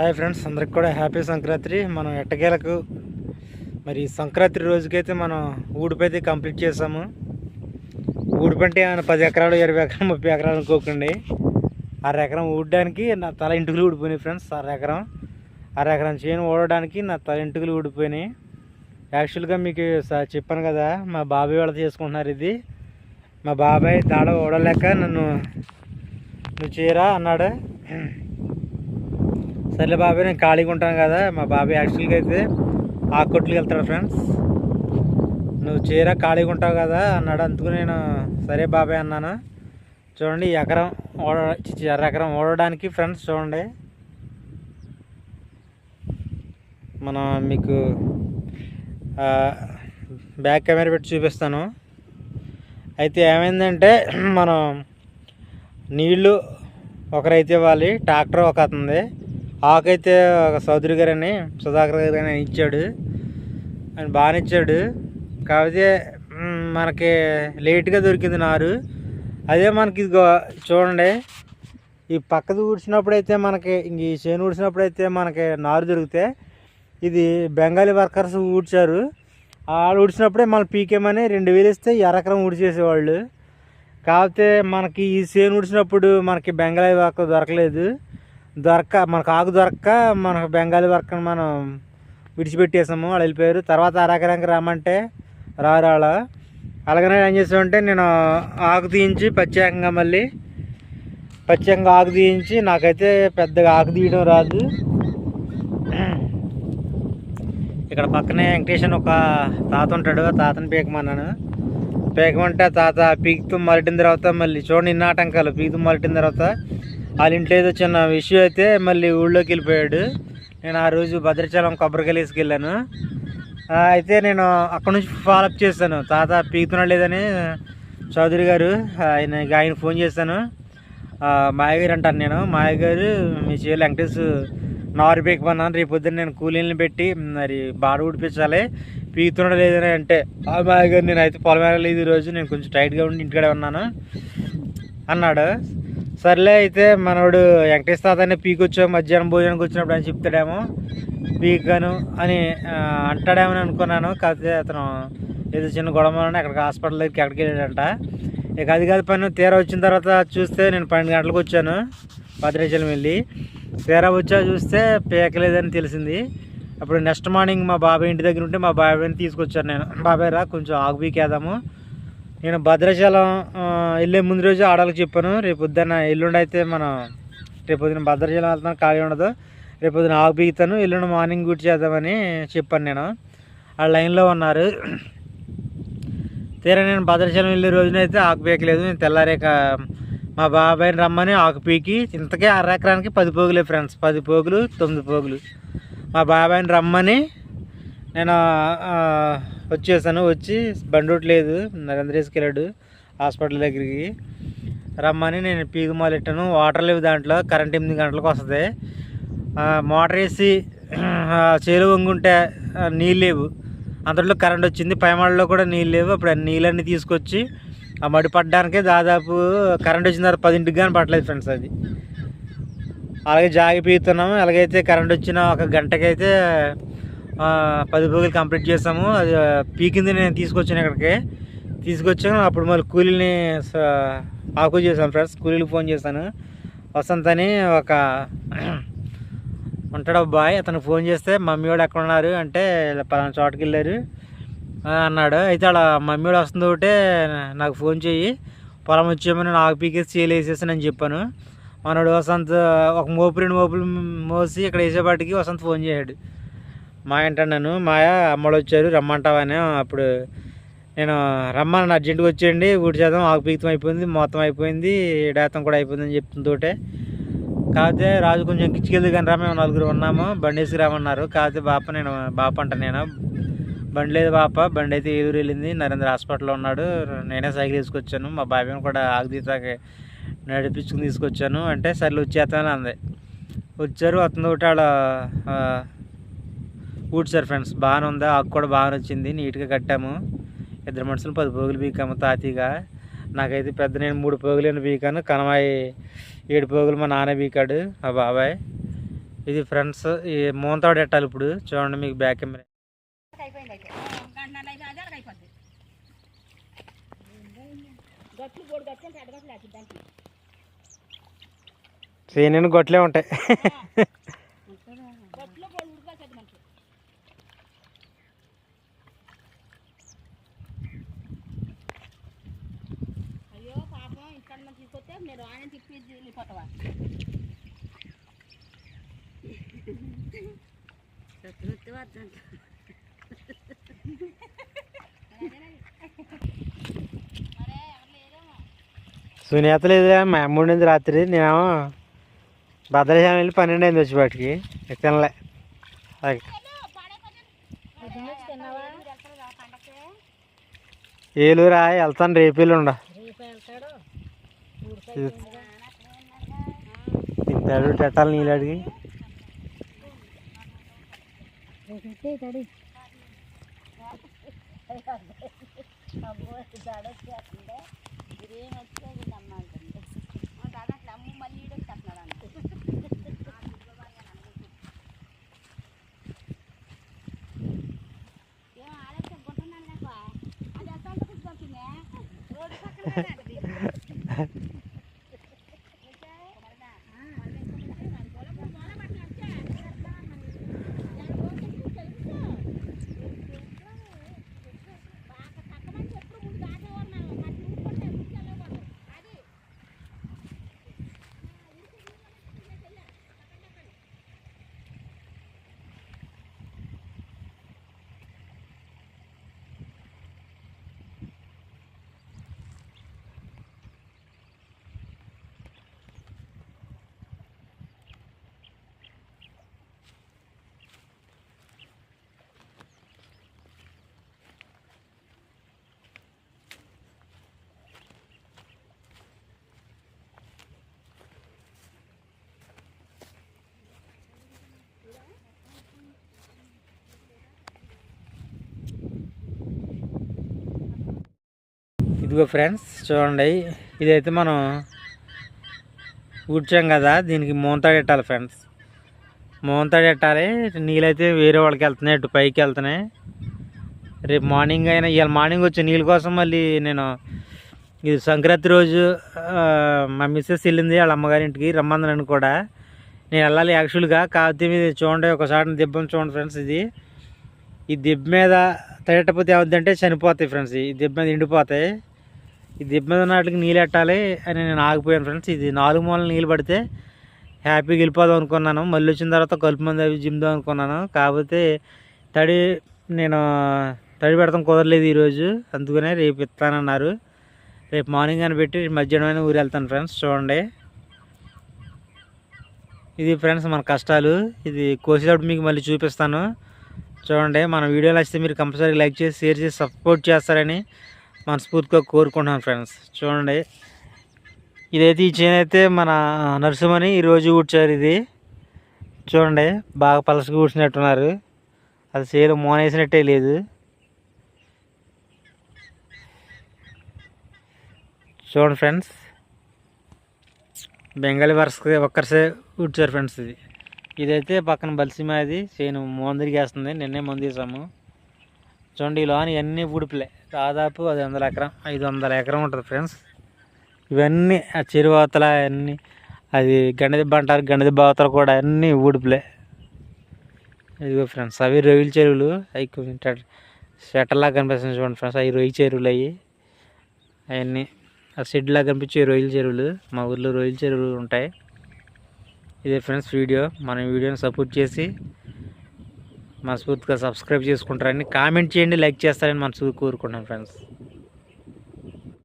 Hi friends అందరికి కూడా happy Sankranti. మనం ఎట్టకేలకు మరి సంక్రాంతి రోజుకైతే మనం ఊడిపోయితే కంప్లీట్ చేసాము. ఊడిపంటే ఏమైనా పది ఎకరాలు ఇరవై ఎకరాలు ముప్పై ఎకరాలు అనుకోకండి. అర ఎకరం ఊడడానికి నా తల ఇంటికలు ఊడిపోయినాయి ఫ్రెండ్స్ అర ఎకరం. అర ఎకరం చేను ఊడడానికి నా తల ఇంటికలు ఊడిపోయినాయి. యాక్చువల్గా మీకు చెప్పాను కదా మా బాబాయ్ వాళ్ళు చేసుకుంటున్నారు ఇది. మా బాబాయ్ తాడ ఊడలేక నన్ను నువ్వు చేయరా? అన్నాడు. సర్లే బాబాయ్ నేను ఖాళీగా ఉంటాను కదా. మా బాబాయ్ యాక్చువల్గా అయితే ఆ కొట్లకి వెళ్తాడు ఫ్రెండ్స్. నువ్వు చీర ఖాళీగా ఉంటావు కదా అన్నాడు. అందుకు నేను సరే బాబాయ్ అన్నాను. చూడండి ఈ ఎకరం ఓడ ఎకరం ఓడడానికి ఫ్రెండ్స్ చూడండి. మనం మీకు బ్యాక్ కెమెరా పెట్టి చూపిస్తాను. అయితే ఏమైందంటే మనం నీళ్ళు ఒకరైతే ఇవ్వాలి ట్రాక్టర్ ఒక అతనిది ఆకైతే ఒక చౌదరి గారు అని సుధాకర్ గారు అని ఇచ్చాడు. ఆయన బాగానే ఇచ్చాడు. కాకపోతే మనకి లేట్గా దొరికింది నారు. అదే మనకి ఇది చూడండి. ఈ పక్కది ఊడ్చినప్పుడైతే మనకి ఇంక ఈ చేను ఊడ్చినప్పుడైతే మనకి నారు దొరికితే ఇది బెంగాలీ వర్కర్స్ ఊడ్చారు. వాళ్ళు ఊడ్చినప్పుడే మన పీకేమని రెండు వేలు ఇస్తే ఎరకరం ఊడ్చేసేవాళ్ళు. కాకపోతే మనకి ఈ చేను ఊడ్చినప్పుడు మనకి బెంగాలీ వర్క్ దొరకలేదు. దొరక మనకు ఆకు దొరక్క మనకు బెంగాలీ వర్క్ని మనం విడిచిపెట్టేసాము వాళ్ళు వెళ్ళిపోయారు. తర్వాత అరెకరానికి రమ్మంటే రారు వాళ్ళు అలాగనే ఏం చేసామంటే నేను ఆకు తీయించి ప్రత్యేకంగా మళ్ళీ ప్రత్యేకంగా ఆకు తీయించి నాకైతే పెద్దగా ఆకు తీయడం రాదు. ఇక్కడ పక్కనే వెంకటేషన్ ఒక తాత ఉంటాడు ఆ తాతని పీకమన్నాను. పీకమంటే తాత పీకుతూ మరటిన తర్వాత మళ్ళీ చూడండి నిన్న ఆటంకాలు. పీకుతూ మరటిన తర్వాత వాళ్ళ ఇంట్లో ఏదో చిన్న విషయం అయితే మళ్ళీ ఊళ్ళోకి వెళ్ళిపోయాడు. నేను ఆ రోజు భద్రాచలం కొబ్బరికాయలు వెళ్ళాను. అయితే నేను అక్కడ నుంచి ఫాలోఅప్ చేశాను. తాత పీకుతున్నాడు లేదని చౌదరి గారు ఆయన ఆయన ఫోన్ చేశాను. మాయగారు అంటాను నేను. మాయగారు మీ చేయాలి వెంకటేష్ నారు పీకమన్నాను. రేపు పొద్దున్న నేను కూలీలను పెట్టి మరి బాడ ఉడిపించాలి పీకుతున్నాడు లేదని అంటే ఆ మాయగారు నేను అయితే పొలం వెళ్ళలేదు ఈరోజు. నేను కొంచెం టైట్గా ఉండి ఇంటికాడే ఉన్నాను అన్నాడు. సర్లే అయితే మనోడు వెంకటేష్ తాతనే పీకొచ్చావు మధ్యాహ్నం భోజనానికి వచ్చినప్పుడు అని చెప్తాడేమో. పీకాను అని ఆ, అంటాడేమో అనుకున్నాను. కాకపోతే అతను ఏదో చిన్న గొడవ అక్కడికి హాస్పిటల్ దగ్గరికి ఎక్కడికి వెళ్ళాడంట. ఇక అది కాదు పని తీరా వచ్చిన తర్వాత చూస్తే నేను పన్నెండు గంటలకు వచ్చాను భద్రాచలం వెళ్ళి. తీరా వచ్చా చూస్తే పీకలేదని తెలిసింది. అప్పుడు నెక్స్ట్ మార్నింగ్ మా బాబాయ్ ఇంటి దగ్గర ఉంటే మా బాబాయ్ని తీసుకొచ్చాను నేను. బాబాయ్ రా కొంచెం ఆగు పీకేద్దాము. నేను భద్రాచలం వెళ్ళే ముందు రోజు ఆడాలకు చెప్పాను. రేపు పొద్దున్న ఎల్లుండి అయితే మనం రేపు పొద్దున భద్రాచలం వెళ్తాను ఖాళీ ఉండదు. రేపు పొద్దున ఆకు బిగుతాను ఎల్లుండి మార్నింగ్ గుడ్ చేద్దామని చెప్పాను నేను. ఆ లైన్లో ఉన్నారు. తీరా నేను భద్రాచలం వెళ్ళే రోజునైతే ఆకు పీకలేదు. నేను తెల్లారేక మా బాబాయ్ని రమ్మని ఆకు పీకి. ఇంతకే అర ఎకరానికి పది పోగులే ఫ్రెండ్స్. పది పోగులు తొమ్మిది పోగులు. మా బాబాయ్ని రమ్మని నేను వచ్చేసాను వచ్చి బండి ఒకటి లేదు నరేంద్ర వెళ్ళాడు హాస్పిటల్ దగ్గరికి. రమ్మని నేను పీగు మొదలెట్టాను వాటర్ లేవు దాంట్లో కరెంట్ ఎనిమిది గంటలకు వస్తుంది. మోటార్ వేసి చేలు వంగుంటే నీళ్ళు లేవు. అంతట్లో కరెంట్ వచ్చింది పైమాడలో కూడా నీళ్ళు లేవు అప్పుడు నీళ్ళన్నీ తీసుకొచ్చి ఆ మడి పడ్డానికే దాదాపు కరెంట్ వచ్చిన తర్వాత పదింటికి కానీ పట్టలేదు ఫ్రెండ్స్ అది. అలాగే జాగి పీతున్నాము అలాగైతే కరెంట్ వచ్చిన ఒక గంటకైతే పది పోగులు కంప్లీట్ చేసాము అది పీకింది నేను తీసుకొచ్చాను ఇక్కడికి. తీసుకొచ్చాను. అప్పుడు మళ్ళీ కూలీని ఆకు చేశాను ఫ్రెండ్స్. కూలీలు ఫోన్ చేశాను. వసంత్ అని ఒక ఉంటాడు బాయ్. అతను ఫోన్ చేస్తే మమ్మీ వాడు ఎక్కడ ఉన్నారు? అంటే పలానా చోటకి వెళ్ళారు. అన్నాడు. అయితే అలా మమ్మీ వాడు వస్తుంది ఒకటే నాకు ఫోన్ చేయి పొలం వచ్చేమని నాకు పీకేసి చేయలు వేసేసి నేను చెప్పాను. మనోడు వసంత్. ఒక మోపు రెండు మోపులు మోసి ఇక్కడ వేసేపాటికి వసంత్ ఫోన్ చేశాడు. మా ఏంటన్నాను మాయ అమ్మలు వచ్చారు రమ్మంటావని. అప్పుడు నేను రమ్మని అర్జెంటుగా వచ్చేయండి ఊటి చేద్దాం ఆకు పీతం అయిపోయింది మొత్తం అయిపోయింది ఏడాతం కూడా అయిపోయిందని చెప్తుందోటే కాకపోతే రాజు కొంచెం కిచ్చుకెళ్ళి కానీ రా మేము నలుగురు ఉన్నాము బండి వేసి రామన్నారు కాకపోతే బాప నేను బాప అంట నేను. బండి లేదు బాప బండి అయితే ఏలూరు వెళ్ళింది నరేంద్ర హాస్పిటల్లో ఉన్నాడు. నేనే సైకిల్ తీసుకొచ్చాను మా బాబాయ్ని కూడా ఆగుదీతాకి నడిపించుకుని తీసుకొచ్చాను. అంటే సర్లు వచ్చేస్తానని అంది. వచ్చారు అతను ఒకటి వాళ్ళ ఊడ్చారు ఫ్రెండ్స్ బాగానే ఉందా? ఆకు కూడా బాగానే వచ్చింది నీట్గా కట్టాము. ఇద్దరు మనుషులు పది పోగులు పీకాము తాతీగా నాకైతే పెద్ద నేను మూడు పోగులేని పీకాను కనమాయి ఏడు పోగులు మా నాన్న పీకాడు మా బాబాయ్. ఇది ఫ్రెండ్స్ ఈ మూంతాడు ఎట్టాలి ఇప్పుడు? చూడండి మీకు బ్యాక్ కెమెరా. అయిపోయింది గొట్లే ఉంటాయి అయితే అదే అయిపోద్ది గట్లు మూడు గట్లు అంటే అడగట్లు వేసి దానికి సేనని గొట్లే ఉంటాయి గట్లో మూడు ఉడికేసేది మనకి అయ్యో పాపం ఇక్కడ మనం తీసుకొస్తే మీరు ఆయన తిప్పి వెళ్ళిపోతావా లేరేమో సునీత లేదురా మా అమ్మ ఉండింది రాత్రి నేనేమో భద్రాచలం వెళ్ళి పన్నెండు అయింది వచ్చి వాటికి తినలే ఏలూరా వెళ్తాను రేపు ఎల్లుండ తింటాడు పెట్టాలి నీళ్ళు అడిగి ఇదిగో ఫ్రెండ్స్ చూడండి. ఇదైతే మనం ఊడ్చాం కదా దీనికి మూంతాడు పెట్టాలి ఫ్రెండ్స్. మూంతాడు పెట్టాలి నీళ్ళైతే వేరే వాళ్ళకి వెళ్తున్నాయి ఇటు పైకి వెళ్తున్నాయి. రేపు మార్నింగ్ అయినా ఇవాళ మార్నింగ్ వచ్చే నీళ్ళ కోసం మళ్ళీ నేను ఇది సంక్రాంతి రోజు మా మిస్సెస్ వెళ్ళింది వాళ్ళ అమ్మగారి ఇంటికి రమ్మందని కూడా. నేను వెళ్ళాలి యాక్చువల్గా. కాకపోతే మీద చూడండి ఒకసారి దిబ్బం చూడండి ఫ్రెండ్స్ ఇది. ఈ దిబ్బ మీద తడటపోతే ఏమవుద్దంటే చనిపోతాయి ఫ్రెండ్స్. ఈ దిబ్బ మీద ఎండిపోతాయి. ఈ దిబ్బ మీద నాటికి వాటికి నీళ్ళు పెట్టాలి అని నేను ఆగిపోయాను ఫ్రెండ్స్. ఇది నాలుగు మూలలు నీళ్ళు పడితే హ్యాపీగా వెళ్ళిపోదాం అనుకున్నాను. మళ్ళీ వచ్చిన తర్వాత కలుపు మంది అవి జిమ్దాం అనుకున్నాను. కాకపోతే తడి నేను తడి పెడతాం కుదరలేదు ఈరోజు. అందుకనే రేపు ఇస్తానన్నారు. రేపు మార్నింగ్ అని పెట్టి మధ్యాహ్నం అయినా ఊరు వెళ్తాను ఫ్రెండ్స్. చూడండి. ఇది ఫ్రెండ్స్ మన కష్టాలు. ఇది కోసేటప్పుడు మీకు మళ్ళీ చూపిస్తాను. చూడండి మన వీడియో నచ్చితే మీరు కంపల్సరీ లైక్ చేసి షేర్ చేసి సపోర్ట్ చేస్తారని మనస్ఫూర్తిగా కోరుకుంటున్నాను ఫ్రెండ్స్. చూడండి. ఇదైతే ఈ చేను అయితే మన నర్సుమని ఈరోజు కూర్చారు ఇది. చూడండి బాగా పలసగా కూర్చున్నట్టున్నారు అది చేను మోనేసినట్టే లేదు. చూడండి ఫ్రెండ్స్. బెంగాలీ వరస ఒక్కరిసే కూర్చారు ఫ్రెండ్స్ ఇది. ఇదైతే పక్కన బలిసిమ అది చేను మందిరికి వేస్తుంది నిన్నే మందు తీసాము చూడండి ఈ లోన్ ఇవన్నీ ఉడిపిలే. దాదాపు అది వందల ఎకరం ఐదు వందల ఎకరం ఉంటుంది ఫ్రెండ్స్. ఇవన్నీ ఆ చెరువు అవతల అన్నీ అది గణదిబ్బ అంటారు గణదిబ్బ అవతల కూడా అన్నీ ఊడుపులే ఇదిగో ఫ్రెండ్స్ అవి రొయ్యల చెరువులు అవి కొంచెం షెటర్లాగా కనిపిస్తుంది చూడండి ఫ్రెండ్స్ అవి రొయ్య చెరువులు అవి. అవన్నీ ఆ షెడ్లా కనిపించే రొయ్యల చెరువులు మా ఊర్లో రొయ్యల చెరువులు ఉంటాయి. ఇదే ఫ్రెండ్స్ వీడియో మన వీడియోని సపోర్ట్ చేసి మనస్ఫూర్తిగా సబ్స్క్రైబ్ చేసుకుంటారని కామెంట్ చేయండి లైక్ చేస్తారని మనసు కోరుకుంటాను ఫ్రెండ్స్